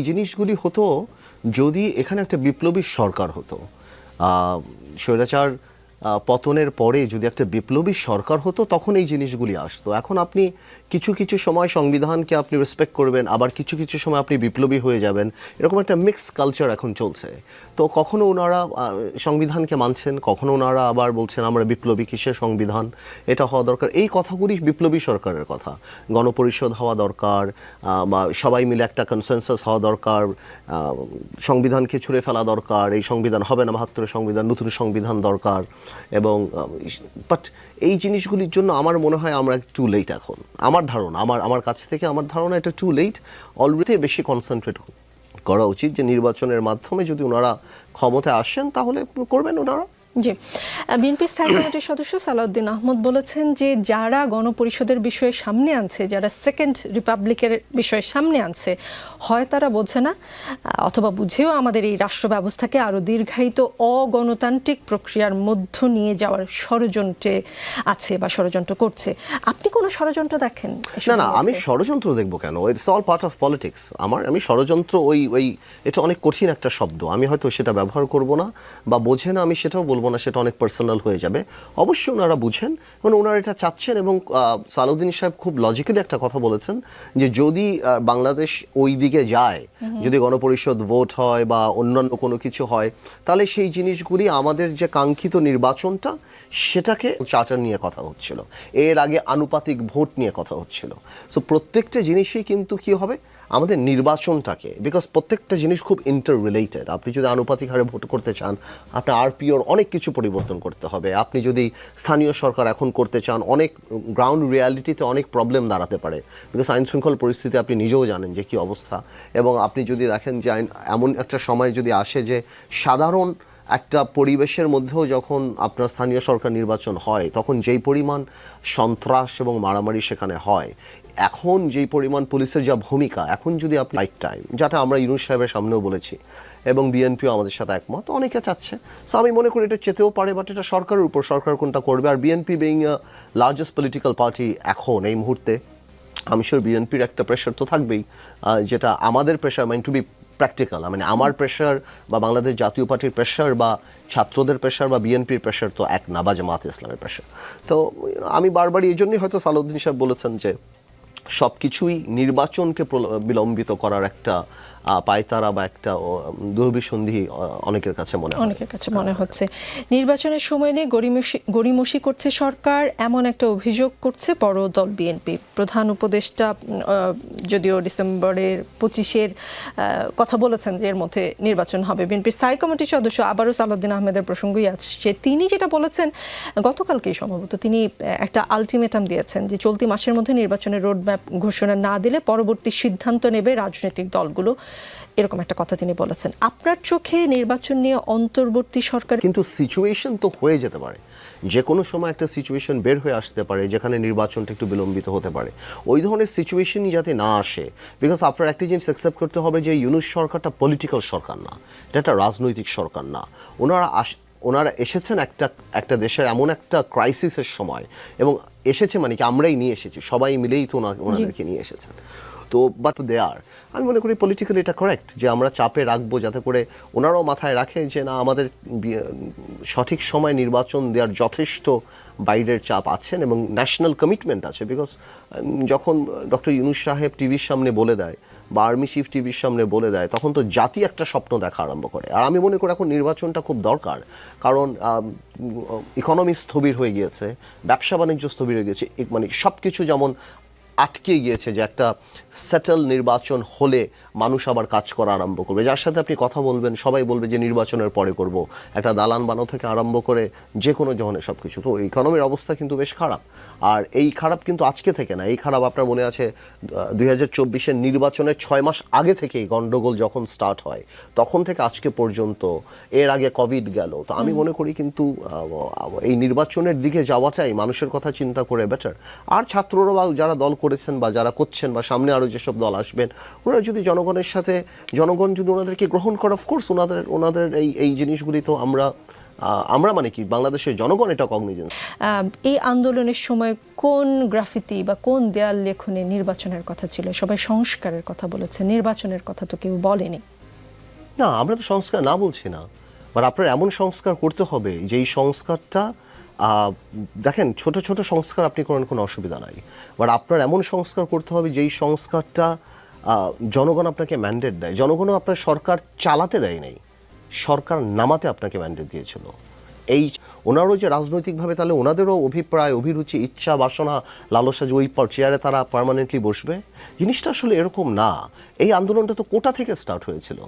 এই জিনিসগুলি হতো যদি এখানে একটা বিপ্লবী সরকার হতো। স্বৈরাচার পতনের পরে যদি একটা বিপ্লবী সরকার হতো, তখন এই জিনিসগুলি আসতো। এখন আপনি কিছু কিছু সময় সংবিধানকে আপনি রেসপেক্ট করবেন, আবার কিছু কিছু সময় আপনি বিপ্লবী হয়ে যাবেন। এরকম একটা মিক্স কালচার এখন চলছে। তো কখনো ওনারা সংবিধানকে মানছেন, কখনো ওনারা আবার বলছেন আমরা বিপ্লবী কিসের সংবিধান, এটা হওয়া দরকার। এই কথাগুলি বিপ্লবী সরকারের কথা। গণপরিষদ হওয়া দরকার বা সবাই মিলে একটা কনসেনসাস হওয়া দরকার সংবিধানকে ছুঁড়ে ফেলা দরকার, এই সংবিধান হবে না, বাহাত্তরের সংবিধান, নতুন সংবিধান দরকার, এবং বাট এই জিনিসগুলির জন্য আমার মনে হয় আমরা টু লেট এখন। আমার ধারণা, আমার আমার কাছ থেকে আমার ধারণা এটা টু লেট অলরেডি বেশি কনসেন্ট্রেট করা উচিত যে নির্বাচনের মাধ্যমে যদি ওনারা ক্ষমতায় আসেন তাহলে করবেন ওনারা। জি। বিএনপির স্থায়ী কমিটির সদস্য সালাউদ্দিন আহমদ বলেছেন যে যারা গণপরিষদের বিষয়ে সামনে আনছে যারা সেকেন্ড রিপাবলিকের বিষয়ে সামনে আনছে হয় তারা বোঝে না অথবা বুঝেও আমাদের এই রাষ্ট্র ব্যবস্থাকে আরও দীর্ঘায়িত অগণতান্ত্রিক প্রক্রিয়ার মধ্য নিয়ে যাওয়ার ষড়যন্ত্রে আছে বা ষড়যন্ত্র করছে। আপনি কোনো ষড়যন্ত্র দেখেন না না আমি ষড়যন্ত্র দেখব কেন? It's all part of politics আমার আমি ষড়যন্ত্র ওই ওই এটা অনেক কঠিন একটা শব্দ। আমি হয়তো সেটা ব্যবহার করব না বা বোঝে না আমি সেটাও বলব না সেটা অনেক পার্সোনাল হয়ে যাবে। অবশ্যই ওনারা বুঝেন মানে ওনারা এটা চাচ্ছেন এবং সালাউদ্দিন সাহেব খুব লজিক্যালি একটা কথা বলেছেন যে যদি বাংলাদেশ ওই দিকে যায় যদি গণপরিষদ ভোট হয় বা অন্যান্য কোনো কিছু হয় তাহলে সেই জিনিসগুলি আমাদের যে কাঙ্ক্ষিত নির্বাচনটা সেটাকে চার্টার নিয়ে কথা হচ্ছিল। এর আগে আনুপাতিক ভোট নিয়ে কথা হচ্ছিল। সো প্রত্যেকটা জিনিসই কিন্তু কি হবে? আমাদের নির্বাচনটাকে বিকজ প্রত্যেকটা জিনিস খুব ইন্টার রিলেটেড আপনি যদি আনুপাতিক হারে ভোট করতে চান, আপনার আরপিওর অনেক কিছু পরিবর্তন করতে হবে। আপনি যদি স্থানীয় সরকার এখন করতে চান, অনেক গ্রাউন্ড রিয়ালিটিতে অনেক প্রবলেম দাঁড়াতে পারে। বিকজ আইন শৃঙ্খল পরিস্থিতি আপনি নিজেও জানেন যে কী অবস্থা। এবং আপনি যদি দেখেন যে আইন, এমন একটা সময় যদি আসে যে সাধারণ একটা পরিবেশের মধ্যেও যখন আপনার স্থানীয় সরকার নির্বাচন হয়, তখন যেই পরিমাণ সন্ত্রাস এবং মারামারি সেখানে হয় এখন যেই পরিমাণ পুলিশের যা ভূমিকা, এখন যদি আপনি লাইফ টাইম যেটা আমরা ইউনুস সাহেবের সামনেও বলেছি, এবং বিএনপিও আমাদের সাথে একমত, অনেকে চাচ্ছে। সো আমি মনে করি এটা চেতেও পারে বাট এটা সরকারের উপর, সরকার কোনটা করবে? আর BNP being largest political party এখন, এই মুহূর্তে আমি শিওর বিএনপির একটা প্রেশার তো থাকবেই যেটা আমাদের pressure mine to be practical মানে আমার প্রেশার বা বাংলাদেশ জাতীয় পার্টির প্রেশার বা ছাত্রদের প্রেশার বা বিএনপির প্রেশার তো এক না, বা জামাত ইসলামের প্রেশার তো আমি বারবারই এই জন্যই হয়তো সালাউদ্দিন সাহেব বলেছেন যে সব কিছুই নির্বাচনকে বিলম্বিত করার একটা পায়তারা বা একটা দুর্বিসন্ধি অনেকের কাছে মনে অনেকের কাছে মনে হচ্ছে। নির্বাচনের সময় নিয়ে গড়িমসি গড়িমসি করছে সরকার, এমন একটা অভিযোগ করছে বড় দল বিএনপি। প্রধান উপদেষ্টা যদিও ডিসেম্বরের পঁচিশের কথা বলেছেন যে এর মধ্যে নির্বাচন হবে। বিএনপির স্থায়ী কমিটির সদস্য আবারও সালাউদ্দিন আহমেদের প্রসঙ্গই আসছে তিনি যেটা বলেছেন, গতকালকেই সম্ভবত তিনি একটা আলটিমেটাম দিয়েছেন যে চলতি মাসের মধ্যে নির্বাচনের রোডম্যাপ ঘোষণা ঘোষণা না দিলে পরবর্তী সিদ্ধান্ত নেবে রাজনৈতিক দলগুলো। এরকম একটা কথা তিনি বলেছেন। আপনার চোখে নির্বাচন নিয়ে অন্তর্বর্তী সরকার কিন্তু সিচুয়েশন তো হয়ে যেতে পারে। যে কোনো সময় একটা সিচুয়েশন বের হয়ে আসতে পারে, যেখানে নির্বাচনটা একটু বিলম্বিত হতে পারে। ওই ধরনের সিচুয়েশনই যাতে না আসে বিকজ আপনার একটা জিনিস অ্যাকসেপ্ট করতে হবে যে, ইউনুস সরকারটা পলিটিক্যাল সরকার না। এটা একটা রাজনৈতিক সরকার না। ওনারা ওনারা এসেছেন একটা একটা দেশের এমন একটা ক্রাইসিসের সময়। এবং এসেছে মানে কি আমরাই নিয়ে এসেছি সবাই মিলেই তো ওনা- ওনাদেরকে নিয়ে এসেছেন। তো বাট দে আর আমি মনে করি পলিটিক্যালি এটা কারেক্ট যে আমরা চাপে রাখব যাতে করে ওনারাও মাথায় রাখে যে না আমাদের সঠিক সময় নির্বাচন দেওয়ার যথেষ্ট বাইরের চাপ আছেন এবং ন্যাশনাল কমিটমেন্ট আছে। বিকজ যখন ডক্টর ইউনুস সাহেব টিভির সামনে বলে দেয় বা আর্মি চিফ টিভির সামনে বলে দেয়, তখন তো জাতি একটা স্বপ্ন দেখা আরম্ভ করে। আর আমি মনে করি এখন নির্বাচনটা খুব দরকার, কারণ ইকোনমি স্থবির হয়ে গিয়েছে, ব্যবসা বাণিজ্য স্থবির হয়ে গিয়েছে মানে সব কিছু যেমন আটকে গিয়েছে যে একটা সেটেল নির্বাচন হলে মানুষ আবার কাজ করা আরম্ভ করবে। যার সাথে আপনি কথা বলবেন সবাই বলবে যে নির্বাচনের পরে করব। একটা দালান বানানো থেকে আরম্ভ করে যে কোনো ধরনের সব কিছু তো ইকোনমির অবস্থা কিন্তু বেশ খারাপ। আর এই খারাপ কিন্তু আজকে থেকে না এই খারাপ আপনার মনে আছে দুই হাজার চব্বিশের নির্বাচনের ছয় মাস আগে থেকেই গন্ডগোল যখন স্টার্ট হয় তখন থেকে আজকে পর্যন্ত এর আগে কোভিড গেল। তো আমি মনে করি কিন্তু এই নির্বাচনের দিকে যাওয়াটাই মানুষের কথা চিন্তা করে বেটার আর ছাত্ররা বা যারা দল করেছেন বা যারা করছেন বা সামনে আরও যেসব দল আসবেন ওনারা যদি জনগণের সাথে জনগণ যদি ওনাদেরকে গ্রহণ করে অফকোর্স ওনাদের ওনাদের এই এই জিনিসগুলি তো আমরা আমরা মানে কি বাংলাদেশের জনগণ এটা কগনিজেন্স এই আন্দোলনের সময় কোন গ্রাফিতি বা কোন দেয়াল লেখনে নির্বাচনের কথা ছিল? সবাই সংস্কারের কথা বলেছে নির্বাচনের কথা তো কেউ বলেনি। না আমরা তো সংস্কার না বলছি না। বাট আপনার এমন সংস্কার করতে হবে যেই সংস্কারটা আহ, দেখেন, ছোট ছোট সংস্কার আপনি করেন, কোনো অসুবিধা নাই। বাট আপনার এমন সংস্কার করতে হবে, যেই সংস্কারটা জনগণ আপনাকে ম্যান্ডেট দেয়। জনগণও আপনার সরকার চালাতে দেয় নাই। সরকার নামাতে আপনাকে ম্যান্ডেট দিয়েছিল। এই ওনারও যে রাজনৈতিকভাবে, তাহলে ওনাদেরও অভিপ্রায়, অভিরুচি, ইচ্ছা, বাসনা, লালসা যে ওই চেয়ারে তারা পার্মানেন্টলি বসবে, জিনিসটা আসলে এরকম না। এই আন্দোলনটা তো কোটা থেকে স্টার্ট হয়েছিল।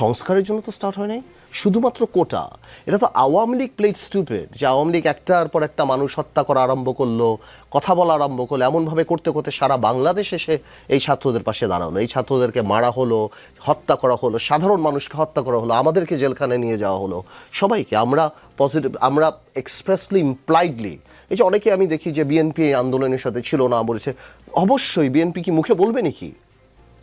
সংস্কারের জন্য তো স্টার্ট হয় নাই। শুধুমাত্র কোটা, এটা তো আওয়ামী লীগ প্লেট স্টুপেড যে আওয়ামী লীগ একটার পর একটা মানুষ হত্যা করা আরম্ভ করল, কথা বলা আরম্ভ করল, এমনভাবে করতে করতে সারা বাংলাদেশ এসে এই ছাত্রদের পাশে দাঁড়াল। এই ছাত্রদেরকে মারা হলো, হত্যা করা হলো, সাধারণ মানুষকে হত্যা করা হলো, আমাদেরকে জেলখানে নিয়ে যাওয়া হলো। সবাইকে আমরা পজিটিভ আমরা এক্সপ্রেসলি ইমপ্লাইডলি এই যে অনেকে আমি দেখি যে বিএনপি এই আন্দোলনের সাথে ছিল না বলেছে, অবশ্যই বিএনপি কি মুখে বলবে নাকি?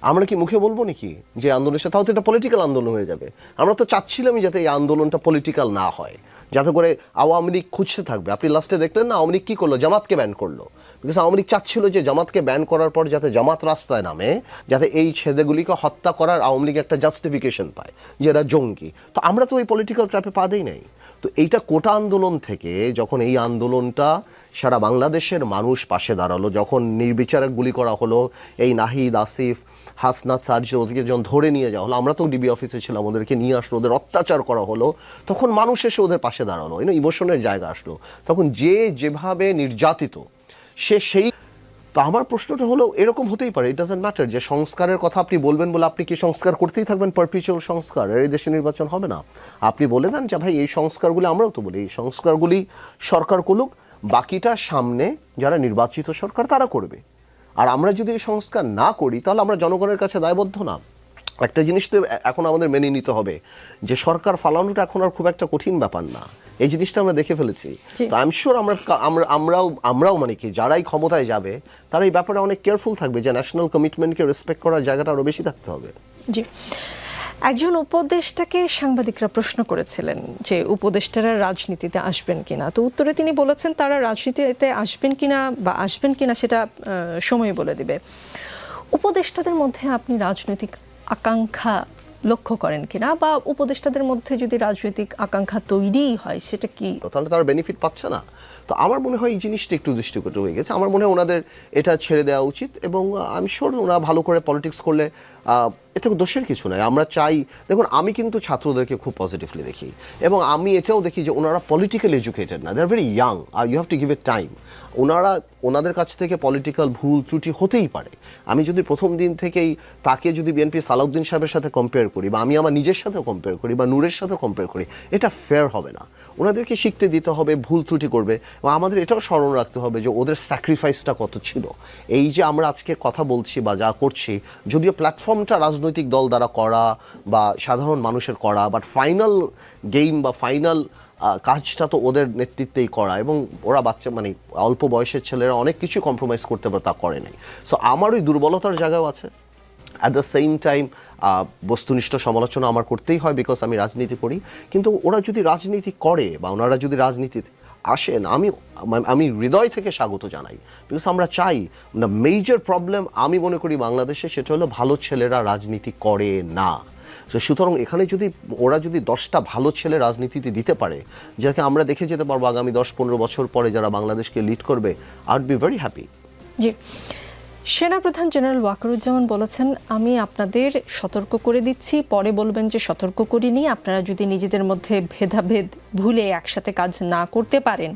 আমরা কি মুখে বলব নাকি যে আন্দোলনের সাথে? তাও তো এটা পলিটিক্যাল আন্দোলন হয়ে যাবে। আমরা তো চাচ্ছিলামই যাতে এই আন্দোলনটা পলিটিক্যাল না হয়। যাতে করে আওয়ামী লীগ খুঁজতে থাকবে। আপনি লাস্টে দেখলেন না, আওয়ামী লীগ কী করল? জামাতকে ব্যান করল। বিকজ আওয়ামী লীগ চাচ্ছিল যে জামাতকে ব্যান করার পর যাতে জামাত রাস্তায় নামে, যাতে এই ছেলেগুলিকে হত্যা করার আওয়ামী লীগ একটা জাস্টিফিকেশন পায় যে এরা জঙ্গি। তো আমরা তো ওই পলিটিক্যাল ট্র্যাপে পা দেই নাই। তো এইটা কোটা আন্দোলন থেকে যখন এই আন্দোলনটা সারা বাংলাদেশের মানুষ পাশে দাঁড়াল, যখন নির্বিচারে গুলি করা হলো, এই নাহিদ, আসিফ, হাসনাত সার্জি ওদেরকে যখন ধরে নিয়ে যাওয়া হলো, আমরা তো ডিবি অফিসে ছিলাম, ওদেরকে নিয়ে আসলো, ওদের অত্যাচার করা হলো, তখন মানুষ এসে ওদের পাশে দাঁড়াল, এই ইমোশনের জায়গা আসলো। তখন যে যেভাবে নির্যাতিত, সে সেই তো আমার প্রশ্নটা হলো, এরকম হতেই পারে ইট ডাজেন্ট ম্যাটার যে সংস্কারের কথা আপনি বলবেন বলে আপনি কি সংস্কার করতেই থাকবেন পারপিচুয়াল সংস্কার? এই দেশে নির্বাচন হবে না। আপনি বলে দেন যে, ভাই, এই সংস্কারগুলি আমরাও তো বলি। এই সংস্কারগুলি সরকার করুক, বাকিটা সামনে যারা নির্বাচিত সরকার তারা করবে। আর আমরা যদি এই সংস্কার না করি, তাহলে আমরা জনগণের কাছে দায়বদ্ধ না। একটা জিনিস তো এখন আমাদের মেনে নিতে হবে যে সরকার ফালানোটা এখন আর খুব একটা কঠিন ব্যাপার না। এই জিনিসটা আমরা দেখে ফেলেছি। তো আই এম শিওর আমরা আমরা আমরাও আমরাও মানে কি যারাই ক্ষমতায় যাবে তারা এই ব্যাপারে অনেক কেয়ারফুল থাকবে যে ন্যাশনাল কমিটমেন্টকে রেসপেক্ট করার জায়গাটা আরও বেশি থাকতে হবে। জি। একজন উপদেষ্টাকে সাংবাদিকরা প্রশ্ন করেছিলেন যে উপদেষ্টারা রাজনীতিতে আসবেন কিনা। তো উত্তরে তিনি বলেছেন তারা রাজনীতিতে আসবেন কিনা বা আসবেন কিনা সেটা সময় বলে দিবে। উপদেষ্টাদের মধ্যে আপনি রাজনৈতিক আকাঙ্ক্ষা লক্ষ্য করেন কিনা বা উপদেষ্টাদের মধ্যে যদি রাজনৈতিক আকাঙ্ক্ষা তৈরিই হয়, সেটা কি? তাহলে তারা বেনিফিট পাচ্ছে না। তো আমার মনে হয় এই জিনিসটা একটু দৃষ্টিগত হয়ে গেছে। আমার মনে হয় ওনাদের এটা ছেড়ে দেওয়া উচিত এবং আমি শোর ওরা ভালো করে পলিটিক্স করলে এতে দোষের কিছু নয় আমরা চাই, দেখুন, আমি কিন্তু ছাত্রদেরকে খুব পজিটিভলি দেখি এবং আমি এটাও দেখি যে ওনারা পলিটিক্যাল এডুকেটেড না। They are very young R you have to give a time ওনারা, ওনাদের কাছ থেকে পলিটিক্যাল ভুল, ত্রুটি হতেই পারে। আমি যদি প্রথম দিন থেকেই তাকে যদি বিএনপি সালাউদ্দিন সাহেবের সাথে কম্পেয়ার করি বা আমি আমার নিজের সাথেও কম্পেয়ার করি বা নূরের সাথেও কম্পেয়ার করি, এটা ফেয়ার হবে না। ওনাদেরকে শিখতে দিতে হবে, ভুল ত্রুটি করবে এবং আমাদের এটাও স্মরণ রাখতে হবে যে ওদের স্যাক্রিফাইসটা কত ছিল। এই যে আমরা আজকে কথা বলছি বা যা করছি, যদিও প্ল্যাটফর্মটা রাজনৈতিক দল দ্বারা করা বা সাধারণ মানুষের করা বাট ফাইনাল গেম বা ফাইনাল কাজটা তো ওদের নেতৃত্বেই করা এবং ওরা বাচ্চা মানে অল্প বয়সের ছেলেরা অনেক কিছু কম্প্রোমাইজ করতে পারে, তা করে নাই। সো আমার ওই দুর্বলতার জায়গাও আছে। অ্যাট দ্য সেম টাইম বস্তুনিষ্ঠ সমালোচনা আমার করতেই হয় বিকজ আমি রাজনীতি করি। কিন্তু ওরা যদি রাজনীতি করে বা ওনারা যদি রাজনীতিতে আসেন, আমি আমি হৃদয় থেকে স্বাগত জানাই। বিকজ আমরা চাই না মেজর প্রবলেম আমি মনে করি বাংলাদেশে, সেটা হলো ভালো ছেলেরা রাজনীতি করে না। তো সুতরাং এখানে যদি, ওরা যদি দশটা ভালো ছেলে রাজনীতিতে দিতে পারে, যাকে আমরা দেখে যেতে পারব আগামী দশ পনেরো বছর পরে যারা বাংলাদেশকে লিড করবে আই বি ভেরি হ্যাপি জি। সেনাপ্রধান জেনারেল ওয়াকারুজ্জামান বলেছেন, আমি আপনাদের সতর্ক করে দিচ্ছি। পরে বলবেন যে সতর্ক করিনি। আপনারা যদি নিজেদের মধ্যে ভেদাভেদ ভুলে একসাথে কাজ না করতে পারেন,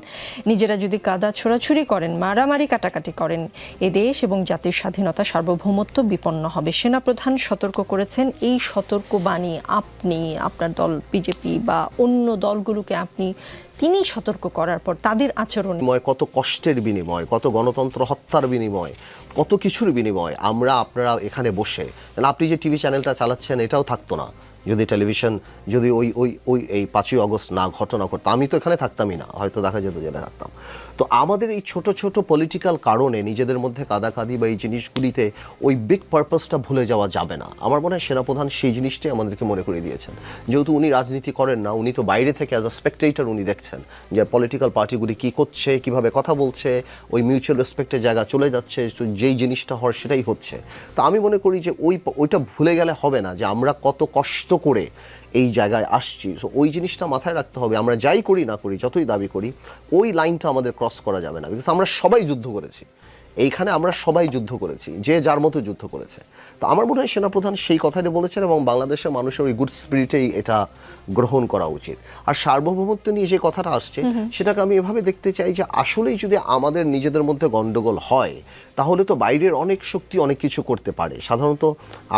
নিজেরা যদি কাদা ছোড়াছুরি করেন, মারামারি কাটাকাটি করেন, এ দেশ এবং জাতির স্বাধীনতা সার্বভৌমত্ব বিপন্ন হবে। সেনাপ্রধান সতর্ক করেছেন, এই সতর্ক বাণী আপনি, আপনার দল বিজেপি বা অন্য দলগুলোকে আপনি তিনি সতর্ক করার পর তাদের আচরণ কত কষ্টের বিনিময়, কত গণতন্ত্র হত্যার বিনিময়, কত কিছুর বিনিময়, আমরা আপনারা এখানে বসে। আপনি যে টিভি চ্যানেলটা চালাচ্ছেন, এটাও থাকতো না। যদি টেলিভিশন, যদি ওই ওই ওই এই পাঁচই অগস্ট না ঘটনা করতো আমি তো এখানে থাকতামই না, হয়তো দেখা যেত জেলে থাকতাম। তো আমাদের এই ছোট ছোট পলিটিক্যাল কারণে নিজেদের মধ্যে কাদাকাদি বা এই জিনিসগুলিতে ওই বিগ পারপাসটা ভুলে যাওয়া যাবে না। আমার মনে হয় সেনাপ্রধান সেই জিনিসটাই আমাদেরকে মনে করে দিয়েছেন। যেহেতু উনি রাজনীতি করেন না, উনি তো বাইরে থেকে অ্যাজ আ স্পেকটেটর উনি দেখছেন যে পলিটিক্যাল পার্টিগুলি কী করছে, কীভাবে কথা বলছে, ওই মিউচুয়াল রেসপেক্টের জায়গা চলে যাচ্ছে যেই জিনিসটা হওয়ার সেটাই হচ্ছে। তো আমি মনে করি যে ওই, ওইটা ভুলে গেলে হবে না যে আমরা কত কষ্ট করে এই জায়গায় আসছি। সো ওই জিনিসটা মাথায় রাখতে হবে। আমরা যাই করি না করি, যতই দাবি করি, ওই লাইনটা আমাদের ক্রস করা যাবে না। বিকজ আমরা সবাই যুদ্ধ করেছি। এইখানে আমরা সবাই যুদ্ধ করেছি যে যার মতো যুদ্ধ করেছে। তো আমার মনে হয় সেনাপ্রধান সেই কথাটি বলেছেন এবং বাংলাদেশের মানুষের ওই গুড স্পিরিটেই এটা গ্রহণ করা উচিত। আর সার্বভৌমত্ব নিয়ে যে কথাটা আসছে সেটাকে আমি এভাবে দেখতে চাই যে আসলেই যদি আমাদের নিজেদের মধ্যে গন্ডগোল হয় তাহলে তো বাইরের অনেক শক্তি অনেক কিছু করতে পারে। সাধারণত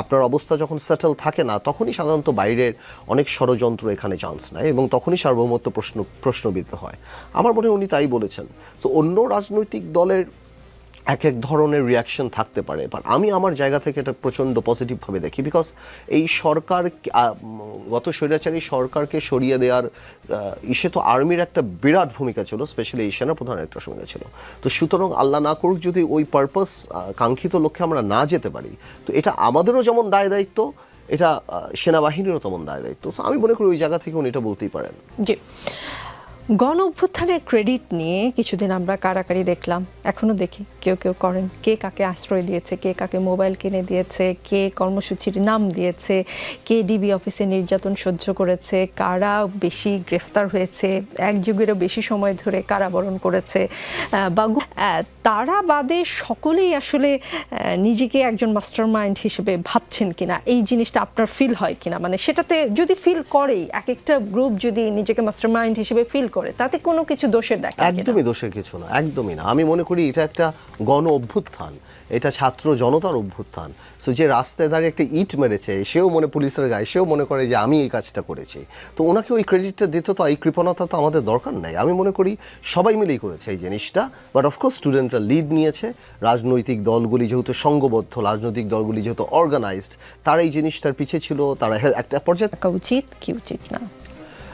আপনার অবস্থা যখন সেটেল থাকে না তখনই সাধারণত বাইরের অনেক ষড়যন্ত্র এখানে চান্স নেয় এবং তখনই সার্বভৌমত্ব প্রশ্ন প্রশ্নবিদ্ধ হয়। আমার মনে হয় উনি তাই বলেছেন। তো অন্য রাজনৈতিক দলের এক এক ধরনের রিয়াকশন থাকতে পারে। বাট আমি আমার জায়গা থেকে এটা প্রচণ্ড পজিটিভভাবে দেখি বিকজ এই সরকার গত স্বৈরাচারী সরকারকে সরিয়ে দেওয়ার ইসে তো আর্মির একটা বিরাট ভূমিকা ছিল স্পেশালি এই সেনাপ্রধানের একটা ভূমিকা ছিল। তো সুতরাং আল্লাহ না করুক যদি ওই পারপাস কাঙ্ক্ষিত লক্ষ্যে আমরা না যেতে পারি, তো এটা আমাদেরও যেমন দায় দায়িত্ব, এটা সেনাবাহিনীরও তেমন দায় দায়িত্ব। আমি মনে করি ওই জায়গা থেকে উনি এটা বলতেই পারেন। জি। গণ অভ্যুত্থানের ক্রেডিট নিয়ে কিছুদিন আমরা কারাকারি দেখলাম। এখনও দেখি, কেউ কেউ করেন। কে কাকে আশ্রয় দিয়েছে, কে কাকে মোবাইল কিনে দিয়েছে, কে কর্মসূচির নাম দিয়েছে, কে ডিবি অফিসে নির্যাতন সহ্য করেছে, কারা বেশি গ্রেফতার হয়েছে, এক যুগেরও বেশি সময় ধরে কারাবরণ করেছে বা তারা বাদে সকলেই আসলে নিজেকে একজন মাস্টার মাইন্ড হিসেবে ভাবছেন কিনা, এই জিনিসটা আপনার ফিল হয় কিনা? মানে সেটাতে যদি ফিল করেই এক একটা গ্রুপ যদি নিজেকে মাস্টার মাইন্ড হিসেবে ফিল করে, তাতে কোনো কিছু দোষের দেখা একদমই দোষের কিছু না, একদমই না। আমি মনে করি এটা একটা গণ অভ্যুত্থান। এটা ছাত্র জনতার অভ্যুত্থান। সো যে রাস্তায় দাঁড়িয়ে একটা ইট মেরেছে সেও মনে পুলিশের গায়ে সেও মনে করে যে আমি এই কাজটা করেছি। তো ওনাকে ওই ক্রেডিটটা দিতে তো এই কৃপণতা তো আমাদের দরকার নাই। আমি মনে করি সবাই মিলেই করেছে এই জিনিসটা। বাট অফকোর্স স্টুডেন্টরা লিড নিয়েছে। রাজনৈতিক দলগুলি যেহেতু সংঘবদ্ধ রাজনৈতিক দলগুলি যেহেতু অর্গানাইজড তারা এই জিনিসটার পিছিয়ে ছিল তারা একটা পর্যায়ে থাকা উচিত কি উচিত না?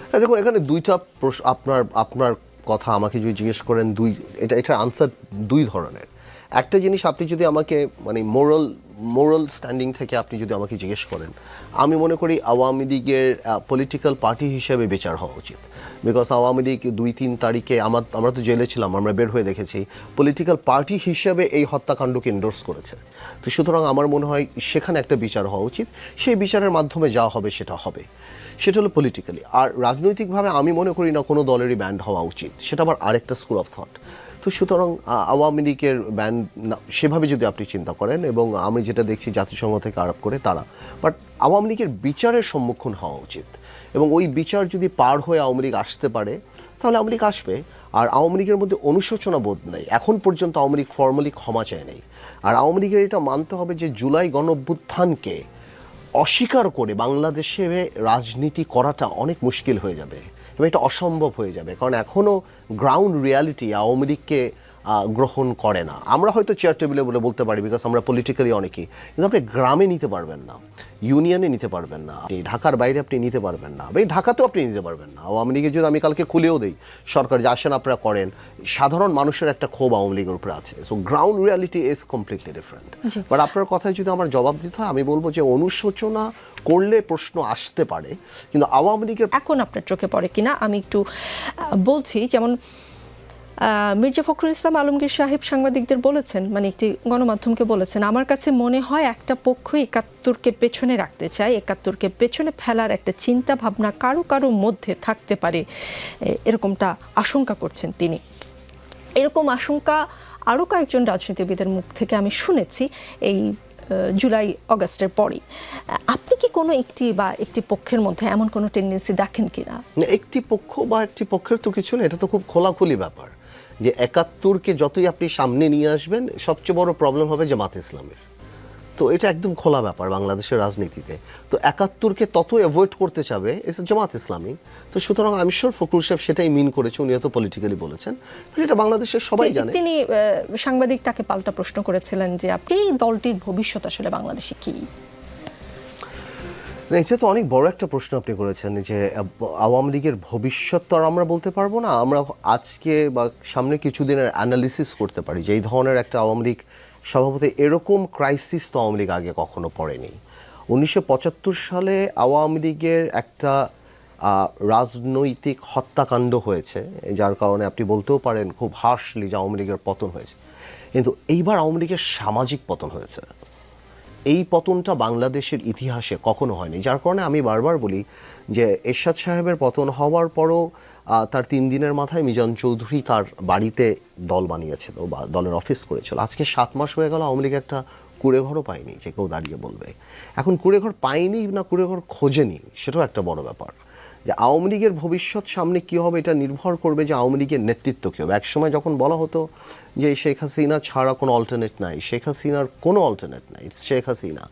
হ্যাঁ, দেখুন এখানে দুইটা প্রশ্ন আপনার আপনার কথা আমাকে যদি জিজ্ঞেস করেন দুই এটা এটার আনসার দুই ধরনের। একটা জিনিস আপনি যদি আমাকে মানে মোরাল মোরাল স্ট্যান্ডিং থেকে আপনি যদি আমাকে জিজ্ঞেস করেন, আমি মনে করি আওয়ামী লীগের পলিটিক্যাল পার্টি হিসেবে বিচার হওয়া উচিত। বিকজ আওয়ামী লীগ দুই তিন তারিখে আমার, আমরা তো জেলে ছিলাম, আমরা বের হয়ে দেখেছি পলিটিক্যাল পার্টি হিসেবে এই হত্যাকাণ্ডকে এন্ডোর্স করেছে। তো সুতরাং আমার মনে হয় সেখানে একটা বিচার হওয়া উচিত। সেই বিচারের মাধ্যমে যা হবে সেটা হবে। সেটা হলো পলিটিক্যালি আর রাজনৈতিকভাবে আমি মনে করি না কোনো দলেরই ব্যান্ড হওয়া উচিত। সেটা আবার আরেকটা স্কুল অফ থট তো সুতরাং আওয়ামী লীগের ব্যান্ড সেভাবে যদি আপনি চিন্তা করেন এবং আমি যেটা দেখছি জাতিসংঘ থেকে আরোপ করে তারা, বাট আওয়ামী লীগের বিচারের সম্মুখীন হওয়া উচিত। এবং ওই বিচার যদি পার হয়ে আওয়ামী লীগ আসতে পারে, তাহলে আওয়ামী লীগ আসবে। আর আওয়ামী লীগের মধ্যে অনুশোচনা বোধ নেই। এখন পর্যন্ত আওয়ামী লীগ ফর্মালি ক্ষমা চায় নেই। আর আওয়ামী লীগের এটা মানতে হবে যে জুলাই গণ অভ্যুত্থানকে অস্বীকার করে বাংলাদেশে রাজনীতি করাটা অনেক মুশকিল হয়ে যাবে। এবং এটা অসম্ভব হয়ে যাবে। কারণ এখনও গ্রাউন্ড রিয়ালিটি আওয়ামী লীগকে গ্রহণ করে না। আমরা হয়তো চেয়ার টেবিলে বলে বলতে পারি বিকজ আমরা পলিটিক্যালি অনেকেই। কিন্তু আপনি গ্রামে নিতে পারবেন না ইউনিয়নে নিতে পারবেন না আপনি ঢাকার বাইরে আপনি নিতে পারবেন না এই ঢাকাতেও আপনি নিতে পারবেন না। আওয়ামী লীগের যদি আমি কালকে খুলেও দিই সরকার যে আসেন আপনারা করেন সাধারণ মানুষের একটা ক্ষোভ আওয়ামী লীগের উপরে আছে। So ground reality is completely different but আপনার কথায় যদি আমার জবাব দিতে হয় আমি বলব যে অনুশোচনা করলে প্রশ্ন আসতে পারে কিন্তু আওয়ামী লীগের এখন আপনার চোখে পড়ে কিনা আমি একটু বলছি যেমন মির্জা ফখরুল ইসলাম আলমগীর সাহেব সাংবাদিকদের বলেছেন মানে একটি গণমাধ্যমকে বলেছেন আমার কাছে মনে হয় একটা পক্ষ একাত্তরকে পেছনে রাখতে চায় একাত্তরকে পেছনে ফেলার একটা চিন্তা ভাবনা কারও কারও মধ্যে থাকতে পারে। এরকমটা আশঙ্কা করছেন তিনি। এরকম আশঙ্কা আরও কয়েকজন রাজনীতিবিদের মুখ থেকে আমি শুনেছি এই জুলাই অগাস্টের পরেই। আপনি কি কোনো একটি বা একটি পক্ষের মধ্যে এমন কোনো টেন্ডেন্সি দেখেন কিনা? না, একটি পক্ষ বা একটি পক্ষের তো কিছু না এটা তো খুব খোলাখুলি ব্যাপার। যে একাত্তরকে যতই আপনি সামনে নিয়ে আসবেন সবচেয়ে বড় প্রবলেম হবে জামাত ইসলামের। তো এটা একদম খোলা ব্যাপার বাংলাদেশের রাজনীতিতে। তো একাত্তরকে তত অ্যাভয়েড করতে চাবে এস জামাত ইসলামী। তো সুতরাং আমি শিওর ফখরুল সাহেব সেটাই মিন করেছে উনি হয়তো পলিটিক্যালি বলেছেন। এটা বাংলাদেশের সবাই জানে। তিনি সাংবাদিক তাকে পাল্টা প্রশ্ন করেছিলেন যে আপনি এই দলটির ভবিষ্যৎ আসলে বাংলাদেশে কি? এটা তো অনেক বড় একটা প্রশ্ন আপনি করেছেন যে আওয়ামী লীগের ভবিষ্যৎ তো আর আমরা বলতে পারব না। আমরা আজকে বা সামনে কিছুদিনের অ্যানালিসিস করতে পারি যে, এই ধরনের একটা আওয়ামী লীগ সভাপতি এরকম ক্রাইসিস তো আওয়ামী লীগ আগে কখনো পড়েনি। উনিশশো পঁচাত্তর সালে আওয়ামী লীগের একটা রাজনৈতিক হত্যাকাণ্ড হয়েছে, যার কারণে আপনি বলতেও পারেন খুব হার্শলি যে আওয়ামী লীগের পতন হয়েছে। কিন্তু এইবার আওয়ামী লীগের সামাজিক পতন হয়েছে। এই পতনটা বাংলাদেশের ইতিহাসে কখনো হয়নি। যার কারণে আমি বারবার বলি যে এরশাদ সাহেবের পতন হওয়ার পরও তার তিন দিনের মাথায় মিজান চৌধুরী তার বাড়িতে দল বানিয়েছিল বা দলের অফিস করেছিল। আজকে সাত মাস হয়ে গেল আওয়ামী লীগ একটা কুড়েঘরও পায়নি, যে কেউ দাঁড়িয়ে বলবে। এখন কুড়েঘর পায়নি না কুড়েঘর খোঁজেনি, সেটাও একটা বড় ব্যাপার। যে আওয়ামী লীগের ভবিষ্যৎ সামনে কী হবে এটা নির্ভর করবে যে আওয়ামী লীগের নেতৃত্ব কী হবে। একসময় যখন বলা হতো যে শেখ হাসিনা ছাড়া কোনো অল্টারনেট নাই, শেখ হাসিনার কোনো অল্টারনেট নাই শেখ হাসিনা।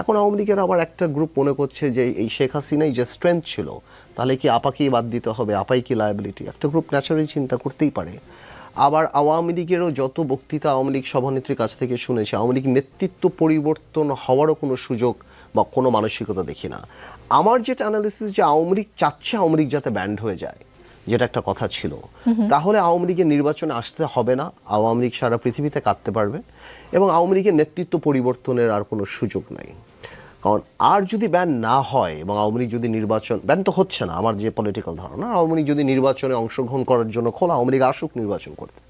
এখন আওয়ামী লীগের আবার একটা গ্রুপ মনে করছে যে এই শেখ হাসিনাই যে স্ট্রেংথ ছিল, তাহলে কি আপাকেই বাদ দিতে হবে, আপাই কি লায়াবিলিটি একটা গ্রুপ ন্যাচারালি চিন্তা করতেই পারে। আবার আওয়ামী লীগেরও যত বক্তৃতা আওয়ামী লীগ সভানেত্রীর কাছ থেকে শুনেছি, আওয়ামী লীগ নেতৃত্ব পরিবর্তন হওয়ারও কোনো সুযোগ বা কোনো মানসিকতা দেখি না। আমার যেটা অ্যানালিসিস যে আওয়ামী লীগ চাচ্ছে আওয়ামী লীগ যাতে ব্যান্ড হয়ে যায়। যেটা একটা কথা ছিল। তাহলে আওয়ামী লীগের নির্বাচনে আসতে হবে না আওয়ামী লীগ সারা পৃথিবীতে কাঁদতে পারবে এবং আওয়ামী লীগের নেতৃত্ব পরিবর্তনের আর কোনো সুযোগ নাই। কারণ আর যদি ব্যান না হয় এবং আওয়ামী লীগ যদি নির্বাচন ব্যান তো হচ্ছে না আমার যে পলিটিক্যাল ধারণা আওয়ামী লীগ যদি নির্বাচনে অংশগ্রহণ করার জন্য খোলা আওয়ামী লীগ আসুক নির্বাচন করতে।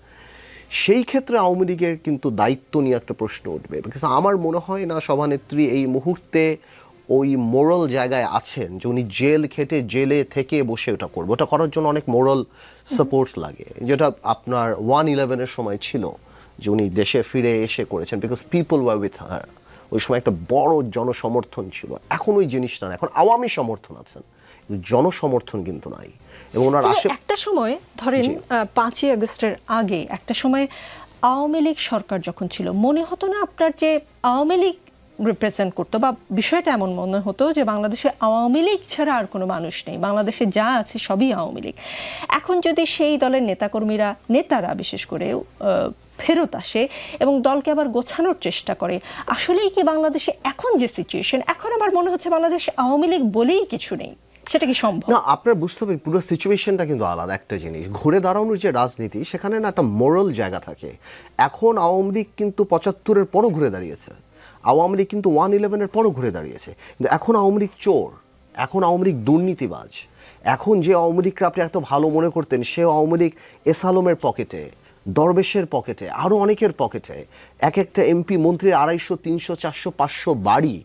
সেই ক্ষেত্রে আওয়ামী লীগের কিন্তু দায়িত্ব নিয়ে একটা প্রশ্ন উঠবে। বিকজ আমার মনে হয় না সভানেত্রী এই মুহূর্তে ওই মোরাল জায়গায় আছেন যে উনি জেল খেটে জেলে থেকে বসে ওটা করব। ওটা করার জন্য অনেক মোরাল সাপোর্ট লাগে। যেটা আপনার ওয়ান ইলেভেনের সময় ছিল যে উনি দেশে ফিরে এসে করেছেন because people were with her ওই সময় একটা বড় জনসমর্থন ছিল। এখন ওই জিনিসটা না এখন আওয়ামী সমর্থন আছেন। কিন্তু জনসমর্থন কিন্তু নাই। এবং ওনার একটা সময় ধরেন পাঁচই আগস্টের আগে একটা সময় আওয়ামী লীগ সরকার যখন ছিল মনে হতো না আপনার যে আওয়ামী লীগ রিপ্রেজেন্ট করতো বা বিষয়টা এমন মনে হতো যে বাংলাদেশে আওয়ামী লীগ ছাড়া আর কোনো মানুষ নেই। বাংলাদেশে যা আছে সবই আওয়ামী লীগ। এখন যদি সেই দলের নেতাকর্মীরা, নেতারা বিশেষ করে ফেরত আসে এবং দলকে আবার গোছানোর চেষ্টা করে, আসলেই কি বাংলাদেশে এখন যে সিচুয়েশন এখন আমার মনে হচ্ছে বাংলাদেশে আওয়ামী লীগ বলেই কিছু নেই? সেটা কি সম্ভব? না, আপনার বুঝতে হবে পুরো সিচুয়েশনটা কিন্তু আলাদা একটা জিনিস। ঘুরে দাঁড়ানোর যে রাজনীতি, সেখানে না একটা মোরাল জায়গা থাকে। এখন আওয়ামী লীগ কিন্তু পঁচাত্তরের পরও ঘুরে দাঁড়িয়েছে। আওয়ামী লীগ কিন্তু ওয়ান ইলেভেনের পরও ঘুরে দাঁড়িয়েছে। কিন্তু এখন আওয়ামী লীগ চোর, এখন আওয়ামী লীগ দুর্নীতিবাজ। এখন যে আওয়ামী লীগকে আপনি এত ভালো মনে করতেন, সে আওয়ামী লীগ এসালমের পকেটে, দরবেশের পকেটে আরও অনেকের পকেটে, এক একটা এমপি মন্ত্রীর আড়াইশো, তিনশো, চারশো, পাঁচশো বাড়ি,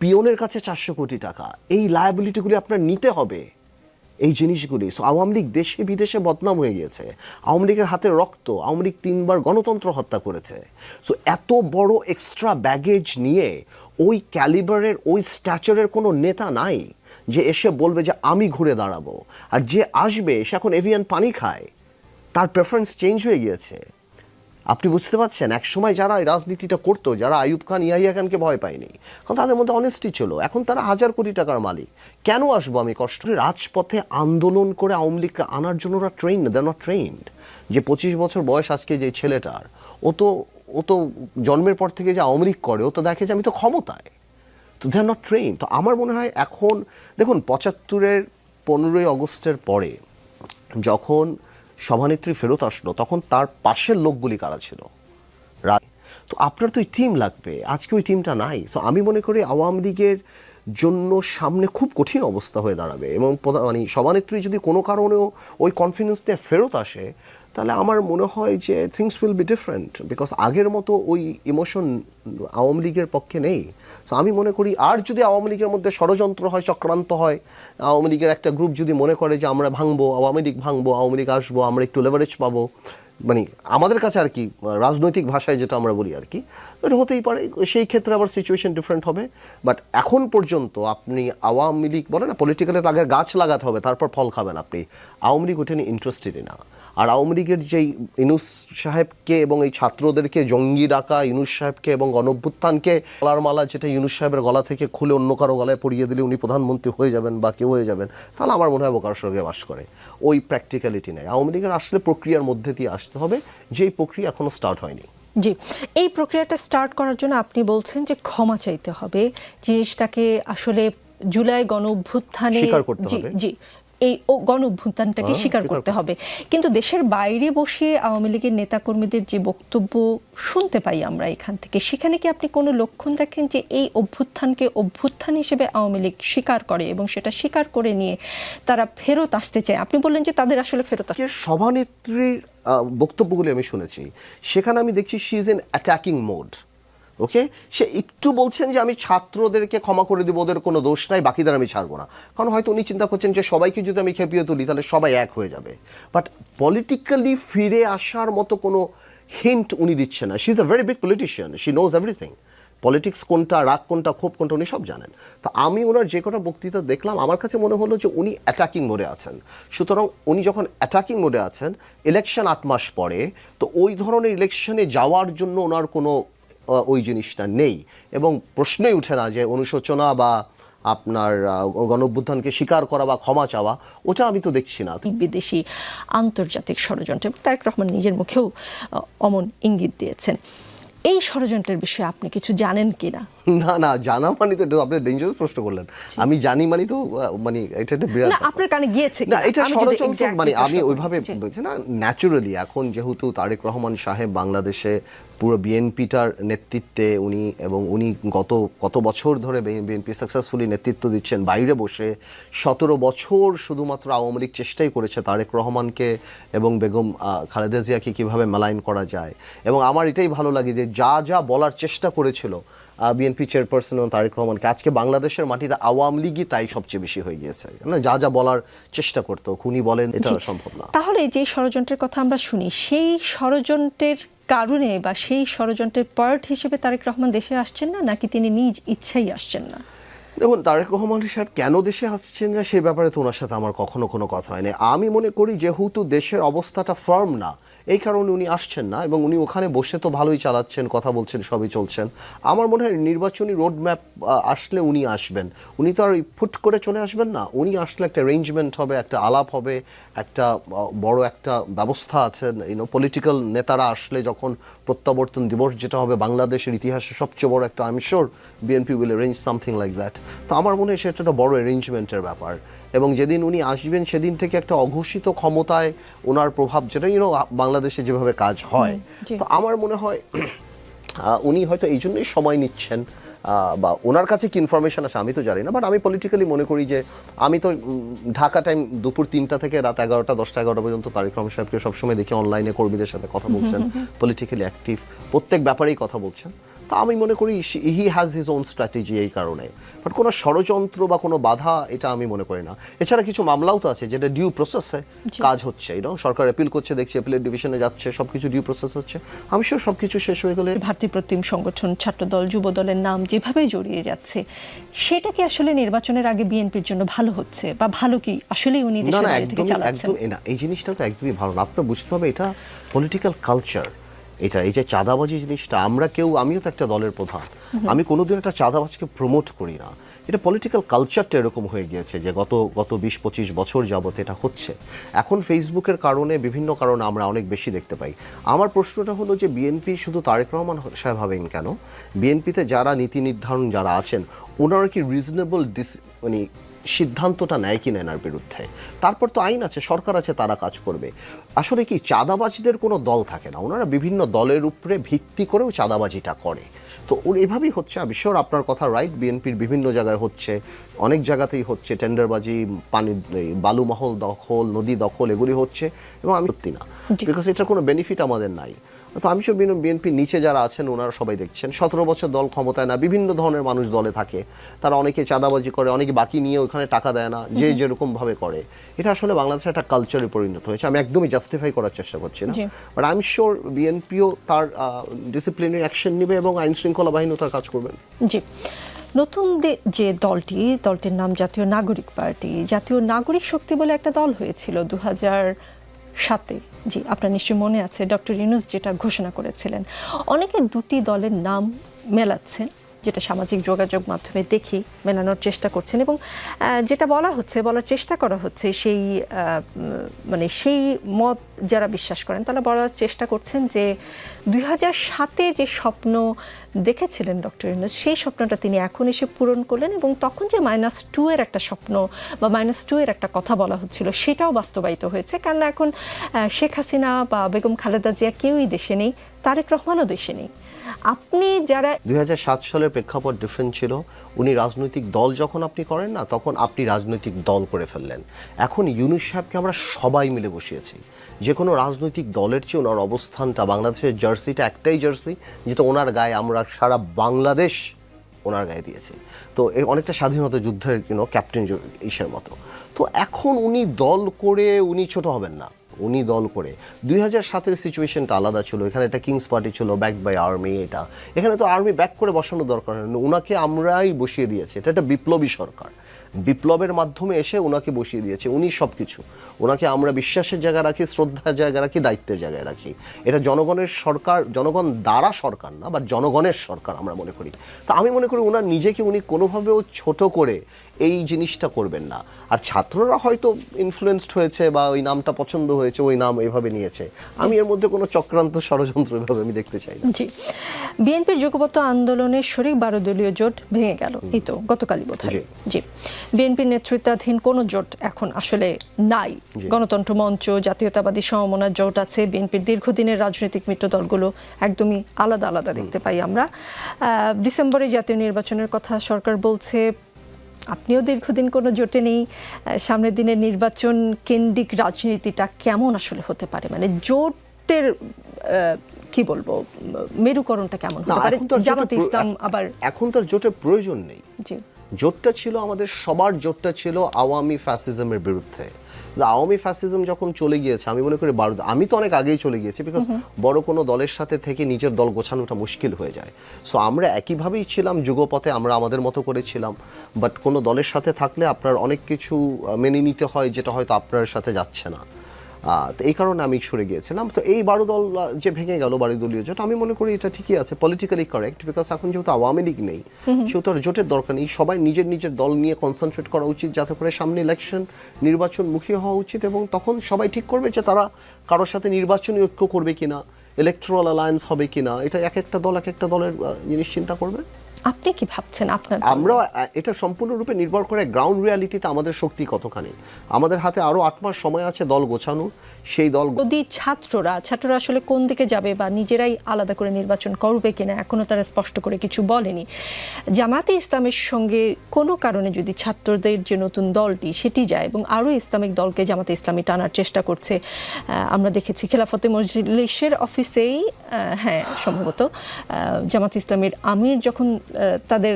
পিয়নের কাছে চারশো কোটি টাকা, এই লায়াবিলিটিগুলি আপনার নিতে হবে। এই জিনিসগুলি। সো আওয়ামী লীগ দেশে বিদেশে বদনাম হয়ে গিয়েছে। আওয়ামী লীগের হাতে রক্ত, আওয়ামী লীগ তিনবার গণতন্ত্র হত্যা করেছে। সো এত বড় এক্সট্রা ব্যাগেজ নিয়ে ওই ক্যালিবারের ওই স্ট্যাচারের কোনো নেতা নাই যে এসে বলবে যে, আমি ঘুরে দাঁড়াবো। আর যে আসবে, সে এখন এভিয়ান পানি খায়। তার প্রেফারেন্স চেঞ্জ হয়ে গিয়েছে। আপনি বুঝতে পারছেন, এক সময় যারা রাজনীতিটা করতো, যারা আইয়ুব খান, ইয়াহিয়া খানকে ভয় পায়নি, কারণ তাদের মধ্যে অনেস্টি ছিল। এখন তারা হাজার কোটি টাকার মালিক। কেন আসব আমি কষ্ট? রাজপথে আন্দোলন করে আওয়ামী লীগকে আনার জন্য ওরা ট্রেন দে নট ট্রেন্ড যে পঁচিশ বছর বয়স আজকে যে ছেলেটার, ও তো ও তো জন্মের পর থেকে যে আওয়ামী লীগ করে, ও তো দেখে যে আমি তো ক্ষমতায়। তো দে আর নট ট্রেন তো আমার মনে হয় এখন, দেখুন, পঁচাত্তরের পনেরোই আগস্টের পরে, যখন সভানেত্রী ফেরত আসলো, তখন তার পাশের লোকগুলি কারা ছিল? তো আপনার তো ওই টিম লাগবে, আজকে ওই টিমটা নাই। তো আমি মনে করি আওয়ামী লীগের জন্য সামনে খুব কঠিন অবস্থা হয়ে দাঁড়াবে এবং মানে সভানেত্রী যদি কোনো কারণেও ওই কনফিডেন্স নিয়ে ফেরত আসে তাহলে আমার মনে হয় যে things will be different because আগের মতো ওই ইমোশন আওয়ামী লীগের পক্ষে নেই। তো আমি মনে করি আর যদি আওয়ামী লীগের মধ্যে ষড়যন্ত্র হয়, চক্রান্ত হয়, আওয়ামী লীগের একটা গ্রুপ যদি মনে করে যে আমরা ভাঙবো, আওয়ামী লীগ ভাঙবো, আওয়ামী লীগ আসব, আমরা একটু লেভারেজ পাবো মানে আমাদের কাছে আর কি, রাজনৈতিক ভাষায় যেটা আমরা বলি আর কি, এটা হতেই পারে, সেই ক্ষেত্রে আবার সিচুয়েশন ডিফারেন্ট হবে। বাট এখন পর্যন্ত আপনি আওয়ামী লীগ বলে না পলিটিক্যালি আগে গাছ লাগাতে হবে, তারপর ফল খাবেন আপনি। আওয়ামী লীগ ওঠেনি ইন্টারেস্টেডই না। আর আওয়ামী লীগের যেই ইনুস সাহেবকে এবং এই ছাত্রদেরকে জঙ্গি ডাকা ইনুস সাহেবকে এবং গণভ্যুত্থানকে গলার মালা যেটা ইনুস সাহেবের গলা থেকে খুলে অন্য কারও গলায় পরিয়ে দিলে উনি প্রধানমন্ত্রী হয়ে যাবেন বা কেউ হয়ে যাবেন তাহলে আমার মনে হয় বোকার সঙ্গে বাস করে। ওই প্র্যাকটিক্যালিটি নেই। আওয়ামী লীগের আসলে প্রক্রিয়ার মধ্যে দিয়ে আসতে হবে যেই প্রক্রিয়া এখনও স্টার্ট হয়নি। জি এই প্রক্রিয়াটা স্টার্ট করার জন্য আপনি বলছেন যে ক্ষমা চাইতে হবে। জিনিসটাকে আসলে জুলাই গণ অভ্যুত্থানে স্বীকার করতে জি হবে। জি এই গণ অভ্যুত্থানটাকে হ্যাঁ, স্বীকার স্বীকার করতে হবে। কিন্তু দেশের বাইরে বসে আওয়ামী লীগের নেতাকর্মীদের যে বক্তব্য শুনতে পাই আমরা এখান থেকে সেখানে কি আপনি কোনো লক্ষণ দেখেন যে এই অভ্যুত্থানকে অভ্যুত্থান হিসেবে আওয়ামী লীগ স্বীকার করে এবং সেটা স্বীকার করে নিয়ে তারা ফেরত আসতে চায়? আপনি বললেন যে তাদের আসলে ফেরত আসতে সভানেত্রীর বক্তব্যগুলি আমি শুনেছি। সেখানে আমি দেখছি she is in attacking mode okay? সে একটু বলছেন যে আমি ছাত্রদেরকে ক্ষমা করে দেবো, ওদের কোনো দোষ নাই, বাকিদের আমি ছাড়বো না। কারণ হয়তো উনি চিন্তা করছেন যে সবাইকে যদি আমি খেপিয়ে তুলি, তাহলে সবাই এক হয়ে যাবে। বাট পলিটিক্যালি ফিরে আসার মতো কোনো হিন্ট উনি দিচ্ছে না। She is a very big politician she knows everything politics কোনটা, রাগ কোনটা, ক্ষোভ কোনটা, উনি সব জানেন। তো আমি ওনার যে কটা বক্তৃতা দেখলাম, আমার কাছে মনে হলো যে উনি অ্যাটাকিং মোডে আছেন। সুতরাং উনি যখন অ্যাটাকিং মোডে আছেন ইলেকশন আট মাস পরে, তো ওই ধরনের ইলেকশনে যাওয়ার জন্য ওনার কোনো ওই জিনিসটা নেই। এবং প্রশ্নই উঠে না যে অনুশোচনা বা আপনার গণ অভ্যুত্থানকে স্বীকার করা বা ক্ষমা চাওয়া ওটা আমি তো দেখছি না। বিদেশি আন্তর্জাতিক ষড়যন্ত্র এবং তারেক রহমান নিজের মুখেও অমন ইঙ্গিত দিয়েছেন। এই ষড়যন্ত্রের বিষয়ে আপনি কিছু জানেন কিনা না? না না জানা মানে তো আপনি ডেঞ্জারাস প্রশ্ন করলেন। আমি জানি মানে তো মানে এটা একটা বিরাট না আপনার কানে গিয়েছে না এটা ষড়যন্ত্র মানে আমি ওইভাবে। বলছি না ন্যাচুরালি এখন যেহেতু তারেক রহমান সাহেব বাংলাদেশে পুরো বিএনপিটার নেতৃত্বে উনি এবং উনি গত কত বছর ধরে বিএনপি সাকসেসফুলি নেতৃত্ব দিচ্ছেন বাইরে বসে সতেরো বছর শুধুমাত্র আওয়ামী লীগ চেষ্টাই করেছে তারেক রহমানকে এবং বেগম খালেদা জিয়াকে কীভাবে মেলাইন করা যায়। এবং আমার এটাই ভালো লাগে যে যা যা বলার চেষ্টা করেছিল বিএনপি চেয়ারপারসন এবং তারেক রহমানকে আজকে বাংলাদেশের মাটিতে আওয়ামী লীগই তাই সবচেয়ে বেশি হয়ে গিয়েছে। না যা যা বলার চেষ্টা করতো খুনি বলেন এটা সম্ভব না। তাহলে যে ষড়যন্ত্রের কথা আমরা শুনি সেই ষড়যন্ত্রের কারণে বা সেই ষড়যন্ত্রের পার্ট হিসেবে তারেক রহমান দেশে আসছেন না, নাকি তিনি নিজ ইচ্ছাই আসছেন না? দেখুন, তারেক রহমান সাহেব কেন দেশে আসছেন না সেই ব্যাপারে তো ওনার সাথে আমার কখনো কোনো কথা হয়নি। আমি মনে করি যেহেতু দেশের অবস্থাটা ফার্ম না এই কারণে উনি আসছেন না এবং উনি ওখানে বসে তো ভালোই চালাচ্ছেন, কথা বলছেন, সবই চলছেন। আমার মনে হয় নির্বাচনী রোড ম্যাপ আসলে উনি আসবেন। উনি তো আর ফুট করে চলে আসবেন না। উনি আসলে একটা অ্যারেঞ্জমেন্ট হবে, একটা আলাপ হবে, একটা বড় একটা ব্যবস্থা আছে। ইউনো পলিটিক্যাল নেতারা আসলে যখন প্রত্যাবর্তন দিবস যেটা হবে বাংলাদেশের ইতিহাসে সবচেয়ে বড় একটা আমি sure BNP will arrange something like that তো আমার মনে হয় সেটা একটা বড় অ্যারেঞ্জমেন্টের ব্যাপার। এবং যেদিন উনি আসবেন সেদিন থেকে একটা অঘোষিত ক্ষমতায় ওনার প্রভাব যেটা ইউনো বাংলাদেশে যেভাবে কাজ হয়। তো আমার মনে হয় উনি হয়তো এই জন্যই সময় নিচ্ছেন বা ওনার কাছে কি ইনফরমেশন আছে আমি তো জানি না বাট আমি পলিটিক্যালি মনে করি যে আমি তো ঢাকা টাইম দুপুর তিনটা থেকে রাত এগারোটা দশটা এগারোটা পর্যন্ত তারিক রহমান সাহেবকে সবসময় দেখি অনলাইনে কর্মীদের সাথে কথা বলছেন পলিটিক্যালি অ্যাক্টিভ প্রত্যেক ব্যাপারেই কথা বলছেন। তো আমি মনে করি he has his own strategy এই কারণে। বাট কোনো ষড়যন্ত্র বা কোনো বাধা এটা আমি মনে করি না। এছাড়া কিছু মামলাও তো আছে যেটা ডিউ প্রসেসে কাজ হচ্ছে। ইউনো সরকার অ্যাপিল করছে দেখছি অ্যাপিলের ডিভিশনে যাচ্ছে সব কিছু ডিউ প্রসেস হচ্ছে। আমি শিওর সব কিছু শেষ হয়ে গেলে ভাতৃপ্রতিম সংগঠন ছাত্রদল যুবদলের নাম যেভাবে জড়িয়ে যাচ্ছে সেটা কি আসলে নির্বাচনের আগে বিএনপির জন্য ভালো হচ্ছে? বা ভালো কি? আসলে উনি না দেশের না বাইরে থেকে চালাচ্ছেন। একদম এই জিনিসটা তো একদমই ভালো না। আপনার বুঝতে হবে এটা পলিটিক্যাল কালচার এটা, এই যে চাঁদাবাজি জিনিসটা, আমরা কেউ, আমিও তো একটা দলের প্রধান। আমি কোনোদিন একটা চাঁদাবাজকে প্রমোট করি না। এটা পলিটিক্যাল কালচারটা এরকম হয়ে গিয়েছে যে গত গত বিশ পঁচিশ বছর যাবত এটা হচ্ছে। এখন ফেসবুকের কারণে বিভিন্ন কারণে আমরা অনেক বেশি দেখতে পাই। আমার প্রশ্নটা হলো যে বিএনপি শুধু তারেক রহমান সাহেব হবেন কেন? বিএনপিতে যারা নীতি নির্ধারণ যারা আছেন, ওনারা কি রিজনেবল ডিস মানে সিদ্ধান্তটা নেয় কিনা এনার বিরুদ্ধে। তারপর তো আইন আছে সরকার আছে তারা কাজ করবে। আসলে কি চাঁদাবাজিদের কোনো দল থাকে না? ওনারা বিভিন্ন দলের উপরে ভিত্তি করেও চাঁদাবাজিটা করে। তো ওর এভাবেই হচ্ছে। আমি শিওর আপনার কথা রাইট বিএনপির বিভিন্ন জায়গায় হচ্ছে অনেক জায়গাতেই হচ্ছে টেন্ডারবাজি পানি বালুমহল দখল নদী দখল এগুলি হচ্ছে এবং আমি সত্যি না। বিকজ এটার কোনো বেনিফিট আমাদের নাই। তো আমি সব বিএনপির নিচে যারা আছেন ওনারা সবাই দেখছেন। সতেরো বছর দল ক্ষমতায় না বিভিন্ন ধরনের মানুষ দলে থাকে। তারা অনেকে চাঁদাবাজি করে অনেকে বাকি নিয়ে ওখানে টাকা দেয় না যে যেরকমভাবে করে। এটা আসলে বাংলাদেশে একটা কালচারে পরিণত হয়েছে। আমি একদমই জাস্টিফাই করার চেষ্টা করছি না। বাট আই এম শিওর বিএনপিও তার ডিসিপ্লিনারি অ্যাকশন নেবে এবং আইন শৃঙ্খলা বাহিনীও তার কাজ করবেন জি। নতুন যে দলটি দলটির নাম জাতীয় নাগরিক পার্টি। জাতীয় নাগরিক শক্তি বলে একটা দল হয়েছিল দু হাজার সাতে জি, আপনার নিশ্চয়ই মনে আছে ডক্টর ইউনুস যেটা ঘোষণা করেছিলেন। অনেকে দুটি দলের নাম মেলাচ্ছেন। যেটা সামাজিক যোগাযোগ মাধ্যমে দেখি, মেলানোর চেষ্টা করছেন এবং যেটা বলা হচ্ছে, বলার চেষ্টা করা হচ্ছে, সেই মানে সেই মত যারা বিশ্বাস করেন, তারা বলার চেষ্টা করছেন যে দুই হাজার সাতে যে স্বপ্ন দেখেছিলেন ডক্টর ইউনুস, সেই স্বপ্নটা তিনি এখন এসে পূরণ করলেন এবং তখন যে মাইনাস টু এর একটা স্বপ্ন বা মাইনাস টু এর একটা কথা বলা হচ্ছিল, সেটাও বাস্তবায়িত হয়েছে। কারণ এখন শেখ হাসিনা বা বেগম খালেদা জিয়া কেউই দেশে নেই, তারেক রহমানও দেশে নেই। আপনি যারা দুই হাজার সাত সালের প্রেক্ষাপট ডিফারেন্ট ছিল, উনি রাজনৈতিক দল যখন আপনি করেন না, তখন আপনি রাজনৈতিক দল করে ফেললেন। এখন ইউনুস সাহেবকে আমরা সবাই মিলে বসিয়েছি। যে কোনো রাজনৈতিক দলের চেয়ে ওনার অবস্থানটা, বাংলাদেশের জার্সিটা একটাই জার্সি, যেটা ওনার গায়ে আমরা সারা বাংলাদেশ ওনার গায়ে দিয়েছি। তো অনেকটা স্বাধীনতা যুদ্ধের ক্যাপ্টেন ইসের মতো। তো এখন উনি দল করে উনি ছোট হবেন না। উনি দল করে। দুই হাজার সাতের সিচুয়েশনটা আলাদা ছিল, এখানে একটা কিংস পার্টি ছিল ব্যাক বাই আর্মি এটা। এখানে তো আর্মি ব্যাক করে বসানো দরকার হয়নি ওনাকে আমরাই বসিয়ে দিয়েছি। এটা একটা বিপ্লবী সরকার। বিপ্লবের মাধ্যমে এসে ওনাকে বসিয়ে দিয়েছে, উনি সব কিছু ওনাকে আমরা বিশ্বাসের জায়গায় রাখি, শ্রদ্ধার জায়গায় রাখি, দায়িত্বের জায়গায় রাখি। এটা জনগণের সরকার, জনগণ দ্বারা সরকার না বা জনগণের সরকার আমরা মনে করি। তা আমি মনে করি ওনার নিজেকে উনি কোনোভাবেও ছোট করে এই জিনিসটা করবেন না। আর ছাত্ররা হয়তো ইনফ্লুয়েসড হয়েছে বা ওই নামটা পছন্দ হয়েছে ওই নাম এভাবে নিয়েছে। আমি এর মধ্যে কোনো চক্রান্ত ষড়যন্ত্র এভাবে আমি দেখতে চাই জি। বিএনপির যুগপত্য আন্দোলনের শরিক বারো দলীয় জোট ভেঙে গেল। এই তো গতকালই বোধ হয় জি। জি। বিএনপির নেতৃত্বাধীন কোনো জোট এখন আসলে নাই। গণতন্ত্র মঞ্চ জাতীয়তাবাদী সমমনা জোট আছে বিএনপির দীর্ঘদিনের রাজনৈতিক মিত্র দলগুলো একদমই আলাদা আলাদা দেখতে পাই আমরা। ডিসেম্বরে জাতীয় নির্বাচনের কথা সরকার বলছে আপনিও দীর্ঘদিন কোনো জোটে নেই সামনের দিনের নির্বাচন কেন্দ্রিক রাজনীতিটা কেমন আসলে হতে পারে? মানে জোটের কি বলব মেরুকরণটা কেমন হতে পারে? জামাত ইসলাম আবার এখন তো জোটের প্রয়োজন নেই। জোটটা ছিল আমাদের সবার জোটটা ছিল আওয়ামী ফ্যাসিজমের বিরুদ্ধে। আওয়ামী ফ্যাসিজম যখন চলে গিয়েছে আমি মনে করি বারো আমি তো অনেক আগেই চলে গিয়েছি বিকজ বড় কোনো দলের সাথে থেকে নিজের দল গোছানোটা মুশকিল হয়ে যায়। সো আমরা একইভাবেই ছিলাম যুগপথে আমরা আমাদের মতো করেছিলাম বাট কোনো দলের সাথে থাকলে আপনার অনেক কিছু মেনে নিতে হয় যেটা হয়তো আপনার সাথে যাচ্ছে না। তো এই কারণে আমি সরে গিয়েছিলাম। তো এই বারো দল যে ভেঙে গেল বারো দলীয় জোট আমি মনে করি এটা ঠিকই আছে পলিটিক্যালি কারেক্ট বিকজ এখন যেহেতু আওয়ামী লীগ নেই সেহেতু আর জোটের দরকার নেই। সবাই নিজের নিজের দল নিয়ে কনসেন্ট্রেট করা উচিত যাতে করে সামনে ইলেকশন নির্বাচনমুখী হওয়া উচিত এবং তখন সবাই ঠিক করবে যে তারা কারোর সাথে নির্বাচনী ঐক্য করবে কিনা ইলেকট্রাল অ্যালায়েন্স হবে কিনা এটা এক একটা দল এক একটা দলের জিনিস চিন্তা করবে। আপনি কি ভাবছেন আপনার আমরা এটা সম্পূর্ণরূপে নির্ভর করে গ্রাউন্ড রিয়ালিটিতে আমাদের শক্তি কতখানি। আমাদের হাতে আরও আট মাস সময় আছে দল গোছানোর। সেই দল যদি ছাত্ররা ছাত্ররা আসলে কোন দিকে যাবে বা নিজেরাই আলাদা করে নির্বাচন করবে কিনা, এখনও তারা স্পষ্ট করে কিছু বলেনি। জামাতে ইসলামের সঙ্গে কোনো কারণে যদি ছাত্রদের যে নতুন দলটি, সেটি যায় এবং আরও ইসলামিক দলকে জামাতে ইসলামী টানার চেষ্টা করছে আমরা দেখেছি খেলাফতে মজলিসের অফিসেই হ্যাঁ সম্ভবত জামাত ইসলামের আমির যখন তাদের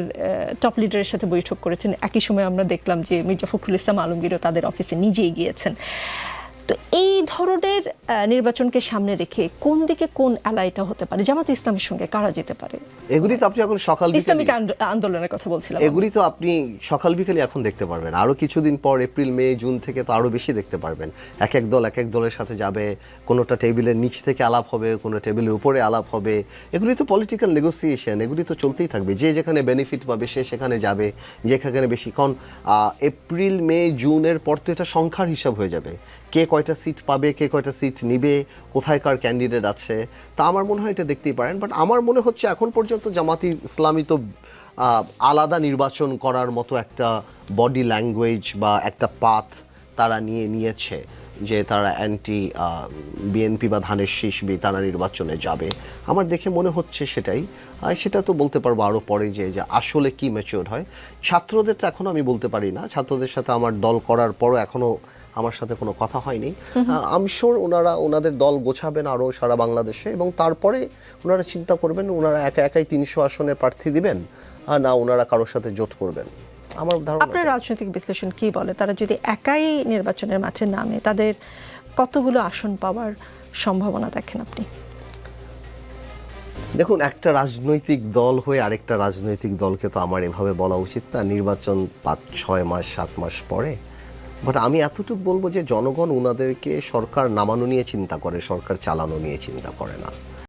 টপ লিডারের সাথে বৈঠক করেছেন, একই সময় আমরা দেখলাম যে মির্জা ফখরুল ইসলাম আলমগীরও তাদের অফিসে নিজেই গিয়েছেন। তো এই ধরনের নির্বাচনকে সামনে রেখে কোন দিকে কোন অ্যালাইটা হতে পারে? জামাত ইসলামের সঙ্গে কারা যেতে পারে? এগুলি তো আপনি এখন সকাল ইসলামিক আন্দোলনের কথা বলছিলাম। এগুলি তো আপনি সকাল বিকালে এখন দেখতে পারবেন। আরও কিছুদিন পর এপ্রিল মে জুন থেকে তো আরও বেশি দেখতে পারবেন। এক এক দল এক এক দলের সাথে যাবে কোনোটা টেবিলের নিচ থেকে আলাপ হবে কোনো টেবিলের উপরে আলাপ হবে। এগুলি তো পলিটিক্যাল নেগোসিয়েশন এগুলি তো চলতেই থাকবে। যে যেখানে বেনিফিট পাবে সে সেখানে যাবে যেখানে বেশি। কারণ এপ্রিল মে জুনের পর তো এটা সংখ্যার হিসাব হয়ে যাবে। কে কয়টা সিট পাবে, কে কয়টা সিট নিবে কোথায় কার ক্যান্ডিডেট আছে। তা আমার মনে হয় এটা দেখতেই পারেন। বাট আমার মনে হচ্ছে এখন পর্যন্ত জামাতি ইসলামী তো আলাদা নির্বাচন করার মতো একটা বডি ল্যাঙ্গুয়েজ বা একটা পাথ তারা নিয়ে নিয়েছে যে তারা অ্যান্টি বিএনপি বা ধানের শীষ বি তারা নির্বাচনে যাবে। আমার দেখে মনে হচ্ছে সেটাই। সেটা তো বলতে পারব আরও পরে যে যে আসলে কি ম্যাচিওর হয়। ছাত্রদের তো এখনও আমি বলতে পারি না। ছাত্রদের সাথে আমার দল করার পরও এখনও আমার সাথে কোনো কথা হয়নি। আমি শিওর ওনারা ওনাদের দল গোছাবেন আরও সারা বাংলাদেশে এবং তারপরে ওনারা চিন্তা করবেন ওনারা একা একাই তিনশো আসনে প্রার্থী দিবেন না ওনারা কারোর সাথে জোট করবেন। আমার ধারণা আপনার রাজনৈতিক বিশ্লেষণ কি বলে? তারা যদি একাই নির্বাচনের মাঠে নামে তাদের কতগুলো আসন পাওয়ার সম্ভাবনা দেখেন আপনি? দেখুন একটা রাজনৈতিক দল হয়ে আরেকটা রাজনৈতিক দলকে তো আমার এভাবে বলা উচিত না। নির্বাচন পাঁচ ছয় মাস সাত মাস পরে বাট আমি এতটুকু বলব যে জনগণ ওনাদেরকে সরকার নামানো নিয়ে চিন্তা করে, সরকার চালানো নিয়ে চিন্তা করে না।